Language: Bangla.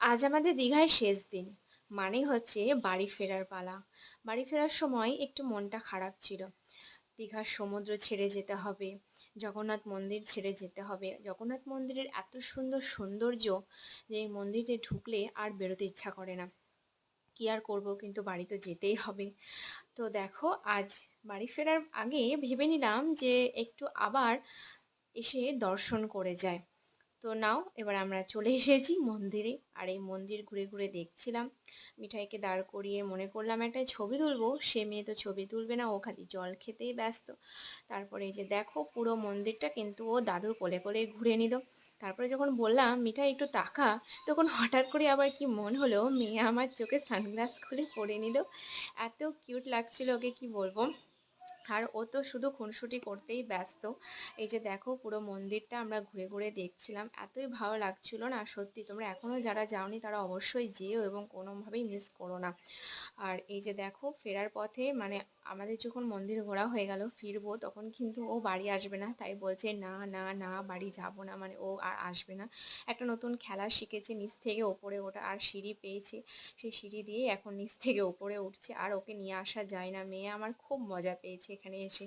আজ আমাদের দীঘায় শেষ দিন। মানে হচ্ছে বাড়ি ফেরার পালা। বাড়ি ফেরার সময় একটু মনটা খারাপ ছিল। দীঘার সমুদ্র ছেড়ে যেতে হবে, জগন্নাথ মন্দির ছেড়ে যেতে হবে। জগন্নাথ মন্দিরের এত সুন্দর সৌন্দর্য যে এই মন্দিরে ঢুকলে আর বেরোতে ইচ্ছা করে না। কি আর করব কিন্তু বাড়ি তো যেতেই হবে। তো দেখো, আজ বাড়ি ফেরার আগে ভেবে নিলাম যে একটু আবার এসে দর্শন করে যায় তো নাও, এবার আমরা চলে এসেছি মন্দিরে। আর এই মন্দির ঘুরে ঘুরে দেখছিলাম। মিঠাইকে দাঁড় করিয়ে মনে করলাম, একটা ছবি তুলবো। সে মেয়ে তো ছবি তুলবে না, ও খালি জল খেতেই ব্যস্ত। তারপরে এই যে দেখো, পুরো মন্দিরটা কিন্তু ও দাদুর কোলে কোলে ঘুরে নিল। তারপরে যখন বললাম, মিঠাই, একটু তাকা। তখন হঠাৎ করে আবার কি মন হলো, মেয়ে আমার চোখে সানগ্লাস খুলে পরে নিল। এত কিউট লাগছিল ওকে, কি বলব? আর ও তো শুধু খুনসুটি করতেই ব্যস্ত। এই যে দেখো পুরো মন্দিরটা আমরা ঘুরে ঘুরে দেখছিলাম। এতই ভালো লাগছিল না, সত্যি তোমরা এখনও যারা যাওনি তারা অবশ্যই যেও এবং কোনোভাবেই মিস করো না। আর এই যে দেখো ফেরার পথে মানে আমাদের যখন মন্দির ঘোরা হয়ে গেল, ফিরবো তখন কিন্তু ও বাড়ি আসবে না। তাই বলছে, না না না, বাড়ি যাব না। মানে ও আর আসবে না। একটা নতুন খেলা শিখেছে নিচ থেকে ওপরে ওটা আর সিঁড়ি পেয়েছে। সেই সিঁড়ি দিয়েই এখন নিচ থেকে ওপরে উঠছে। আর ওকে নিয়ে আসা যায় না। মেয়ে আমার খুব মজা পেয়েছে। এখানে এসে